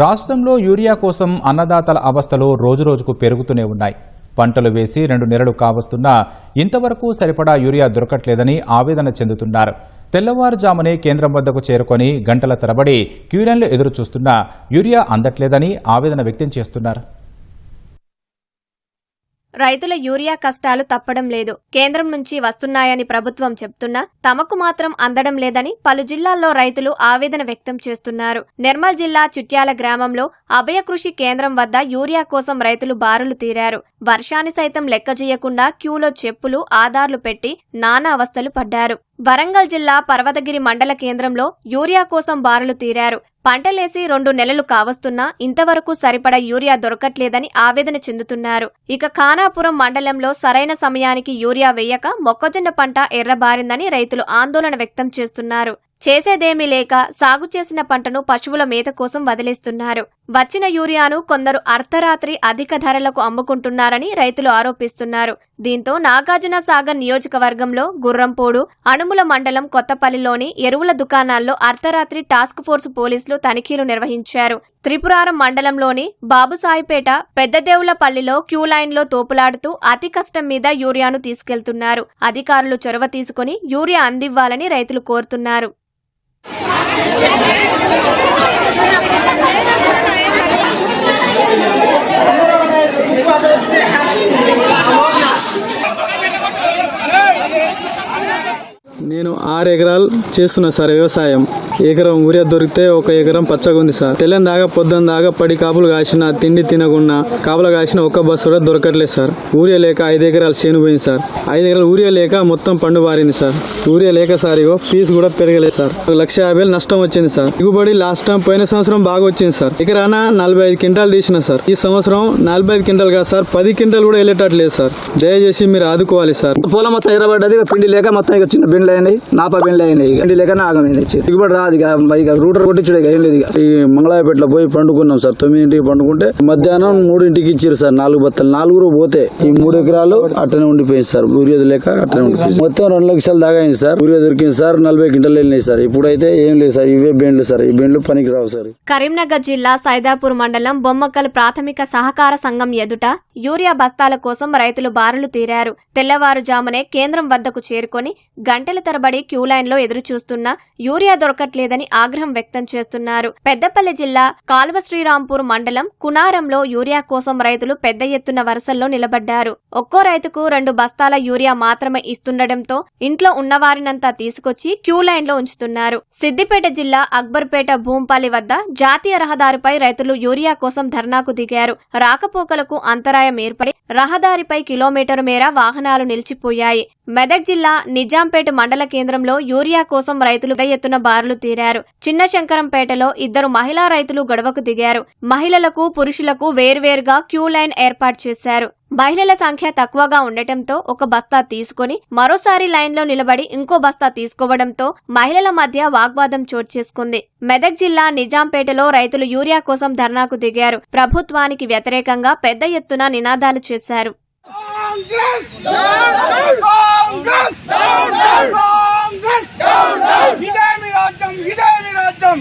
రాష్ట్రంలో యూరియా కోసం అన్నదాతల అవస్థలు రోజురోజుకు పెరుగుతూనే ఉన్నాయి. పంటలు వేసి రెండు నెలలు కావస్తున్నా ఇంతవరకు సరిపడా యూరియా దొరకట్లేదని ఆవేదన చెందుతున్నారు. తెల్లవారుజామునే కేంద్రం వద్దకు చేరుకొని గంటల తరబడి క్యూలైన్లు ఎదురు చూస్తున్నా యూరియా అందట్లేదని ఆవేదన వ్యక్తం చేస్తున్నారు. రైతుల యూరియా కష్టాలు తప్పడం లేదు. కేంద్రం నుంచి వస్తున్నాయని ప్రభుత్వం చెప్తున్నా తమకు మాత్రం అందడం లేదని పలు జిల్లాల్లో రైతులు ఆవేదన వ్యక్తం చేస్తున్నారు. నిర్మల్ జిల్లా చుట్యాల గ్రామంలో అభయ కృషి కేంద్రం వద్ద యూరియా కోసం రైతులు బారులు తీరారు. వర్షాన్ని సైతం లెక్క చేయకుండా క్యూలో చెప్పులు ఆధార్లు పెట్టి నానా అవస్థలు పడ్డారు. వరంగల్ జిల్లా పర్వతగిరి మండల కేంద్రంలో యూరియా కోసం బారులు తీరారు. పంటలేసి రెండు నెలలు కావస్తున్నా ఇంతవరకు సరిపడా యూరియా దొరకట్లేదని ఆవేదన చెందుతున్నారు. ఇక ఖానాపురం మండలంలో సరైన సమయానికి యూరియా వేయక మొక్కజొన్న పంట ఎర్రబారిందని రైతులు ఆందోళన వ్యక్తం చేస్తున్నారు. చేసేదేమీ లేక సాగు చేసిన పంటను పశువుల మేత కోసం వదిలేస్తున్నారు. వచ్చిన యూరియాను కొందరు అర్ధరాత్రి అధిక ధరలకు అమ్ముకుంటున్నారని రైతులు ఆరోపిస్తున్నారు. దీంతో నాగార్జున సాగర్ నియోజకవర్గంలో గుర్రంపోడు అణుముల మండలం కొత్తపల్లిలోని ఎరువుల దుకాణాల్లో అర్ధరాత్రి టాస్క్ ఫోర్స్ పోలీసులు తనిఖీలు నిర్వహించారు. త్రిపురారం మండలంలోని బాబుసాయిపేట పెద్దదేవులపల్లిలో క్యూ లైన్లో తోపులాడుతూ అతి కష్టం మీద యూరియాను తీసుకెళ్తున్నారు. అధికారులు చొరవ తీసుకుని యూరియా అందివ్వాలని రైతులు కోరుతున్నారు. నేను ఆరు ఎకరాలు చేస్తున్నా సార్ వ్యవసాయం. ఎకరం ఊరియా దొరికితే ఒక ఎకరం పచ్చగా ఉంది సార్. తెల్లని దాకా పొద్దున దాకా పడి కాపులు కాసిన తిండి తినకుండా కాపులు కాసిన ఒక్క బస్సు కూడా దొరకట్లేదు సార్. ఊరియా లేక ఐదు ఎకరాలు చేను పోయింది సార్. ఐదు ఎకరాలు ఊరియా లేక మొత్తం పండు పారింది సార్. ఊరియా లేక సార్ ఇగో ఫీజు కూడా పెరగలేదు సార్. ఒక లక్ష యాభై నష్టం వచ్చింది సార్. దిగుబడి లాస్ట్ టైం పోయిన సంవత్సరం బాగా వచ్చింది సార్. ఎకరాన నలభై ఐదు క్వింటాలు తీసిన సార్. ఈ సంవత్సరం నలభై ఐదు క్వింటాలు కాదు సార్ పది క్వింటాలు కూడా వెళ్ళేటట్లేదు సార్. దయచేసి మీరు ఆదుకోవాలి సార్. పొలం మొత్తం ఎర్రబడ్డది తిండి పిండి లేక మొత్తం ఇక చిన్న బిండ్లు నా నాప బిండ్లు అయినాయి దిగుబడి రాదు ఇక ఇక రూటర్ కొట్టించుడు ఏం లేదు ఇక ఈ మంగళాయపేటలో పోయి పండుకున్నాం సార్ తొమ్మిదింటికి పండుకుంటే మధ్యాహ్నం మూడింటికి ఇచ్చారు సార్ నాలుగు బత్తలు నాలుగు పోతే ఈ మూడు ఎకరాలు అట్టనే ఉండిపోయింది సార్ ఊరియా లేక అట్టనే ఉండిపోయింది మొత్తం రెండు లక్షలు దాకా సార్ ఊరియా దొరికింది సార్ నలభై గింటలు వెళ్ళినాయి సార్ ఇప్పుడైతే ఏం లేదు సార్ ఇవే బెండ్లు సార్ ఈ బెండ్లు పనికి రావు సార్ కరీంనగర్ జిల్లా సైదాపూర్ మండలం బొమ్మక్కల్ ప్రాథమిక సహకార సంఘం ఎదుట యూరియా బస్తాల కోసం రైతులు బారులు తీరారు. తెల్లవారుజామునే కేంద్రం వద్దకు చేరుకొని గంటల తరబడి క్యూ లైన్లో ఎదురు చూస్తున్నా యూరియా దొరకట్లేదని ఆగ్రహం వ్యక్తం చేస్తున్నారు. పెద్దపల్లి జిల్లా కాల్వ శ్రీరాంపూర్ మండలం కునారంలో యూరియా కోసం రైతులు పెద్ద ఎత్తున వరుసల్లో నిలబడ్డారు. ఒక్కో రైతుకు రెండు బస్తాల యూరియా మాత్రమే ఇస్తుండటంతో ఇంట్లో ఉన్నవారినంతా తీసుకొచ్చి క్యూ లైన్లో ఉంచుతున్నారు. సిద్దిపేట జిల్లా అక్బర్పేట భూంపాలి వద్ద జాతీయ రహదారిపై రైతులు యూరియా కోసం ధర్నాకు దిగారు. రాకపోకలకు అంతరాయం ఏర్పడి రహదారిపై కిలోమీటరు మేర వాహనాలు నిలిచిపోయాయి. మెదక్ జిల్లా నిజాంపేట మండల కేంద్రంలో యూరియా కోసం రైతులు పెద్ద ఎత్తున బారులు తీరారు. చిన్న శంకరంపేటలో ఇద్దరు మహిళా రైతులు గొడవకు దిగారు. మహిళలకు పురుషులకు వేర్వేరుగా క్యూ లైన్ ఏర్పాటు చేశారు. మహిళల సంఖ్య తక్కువగా ఉండటంతో ఒక బస్తా తీసుకొని మరోసారి లైన్లో నిలబడి ఇంకో బస్తా తీసుకోవడంతో మహిళల మధ్య వాగ్వాదం చోటు చేసుకుంది. మెదక్ జిల్లా నిజాంపేటలో రైతులు యూరియా కోసం ధర్నాకు దిగారు. ప్రభుత్వానికి వ్యతిరేకంగా పెద్ద ఎత్తున నినాదాలు చేశారు. காங்கிரஸ் காங்கிரஸ் காங்கிரஸ் இதயமி ராஜ்யம் இதயமி ராஜ்யம்